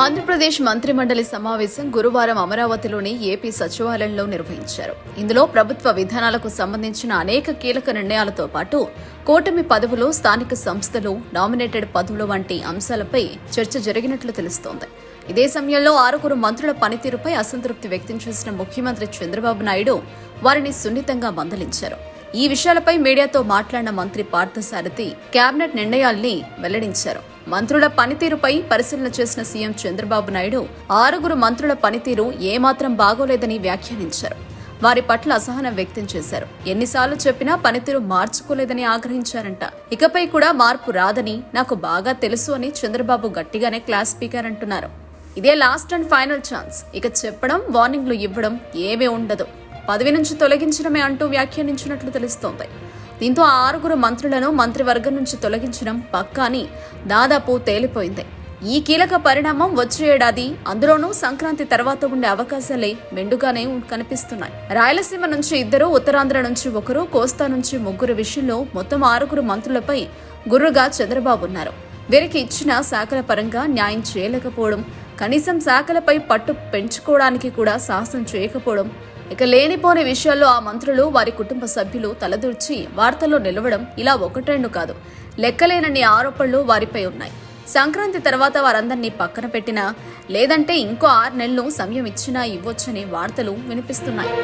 ఆంధ్రప్రదేశ్ మంత్రిమండలి సమావేశం గురువారం అమరావతిలోని ఏపీ సచివాలయంలో నిర్వహించారు. ఇందులో ప్రభుత్వ విధానాలకు సంబంధించిన అనేక కీలక నిర్ణయాలతో పాటు కూటమి పదవులు స్థానిక సంస్థలు నామినేటెడ్ పదవులు వంటి అంశాలపై చర్చ జరిగినట్లు తెలుస్తోంది. ఇదే సమయంలో ఆరుగురు మంత్రుల పనితీరుపై అసంతృప్తి వ్యక్తం చేసిన ముఖ్యమంత్రి చంద్రబాబు నాయుడు వారిని సున్నితంగా మందలించారు. ఈ విషయాలపై మీడియాతో మాట్లాడిన మంత్రి పార్థసారథి కేబినెట్ నిర్ణయాల్ని వెల్లడించారు. మంత్రుల పనితీరుపై పరిశీలన చేసిన సీఎం చంద్రబాబు నాయుడు ఆరుగురు మంత్రుల పనితీరు ఏమాత్రం బాగోలేదని వ్యాఖ్యానించారు. వారి పట్ల అసహనం వ్యక్తం చేశారు. ఎన్నిసార్లు చెప్పినా పనితీరు మార్చుకోలేదని ఆగ్రహించారంట. ఇకపై కూడా మార్పు రాదని నాకు బాగా తెలుసు అని చంద్రబాబు గట్టిగానే క్లాస్ స్పీకర్ అంటున్నారు. ఇదే లాస్ట్ అండ్ ఫైనల్ ఛాన్స్. ఇక చెప్పడం వార్నింగ్లు ఇవ్వడం ఏమీ ఉండదు. పదవి నుంచి తొలగించడమే అంటూ వ్యాఖ్యానించినట్లు తెలుస్తోంది. దీంతో ఆ ఆరుగురు మంత్రులను మంత్రివర్గం నుంచి తొలగించడం పక్కా అని దాదాపు తేలిపోయింది. ఈ కీలక పరిణామం వచ్చే ఏడాది అందులోనూ సంక్రాంతి తర్వాత ఉండే అవకాశాలే మెండుగానే కనిపిస్తున్నాయి. రాయలసీమ నుంచి ఇద్దరు ఉత్తరాంధ్ర నుంచి ఒకరు కోస్తా నుంచి ముగ్గురు విషయంలో మొత్తం ఆరుగురు మంత్రులపై గుర్రుగా చంద్రబాబు ఉన్నారు. వీరికి ఇచ్చిన శాఖల పరంగా న్యాయం చేయలేకపోవడం కనీసం శాఖలపై పట్టు పెంచుకోవడానికి కూడా సాహసం చేయకపోవడం ఇక లేనిపోని విషయాల్లో ఆ మంత్రులు వారి కుటుంబ సభ్యులు తలదూర్చి వార్తల్లో నిలవడం ఇలా ఒకటెండు కాదు. లెక్కలేనన్ని ఆరోపణలు వారిపై ఉన్నాయి. సంక్రాంతి తర్వాత వారందరినీ పక్కన పెట్టినా లేదంటే ఇంకో ఆరు నెలలు సమయం ఇచ్చినా ఇవ్వొచ్చని వార్తలు వినిపిస్తున్నాయి.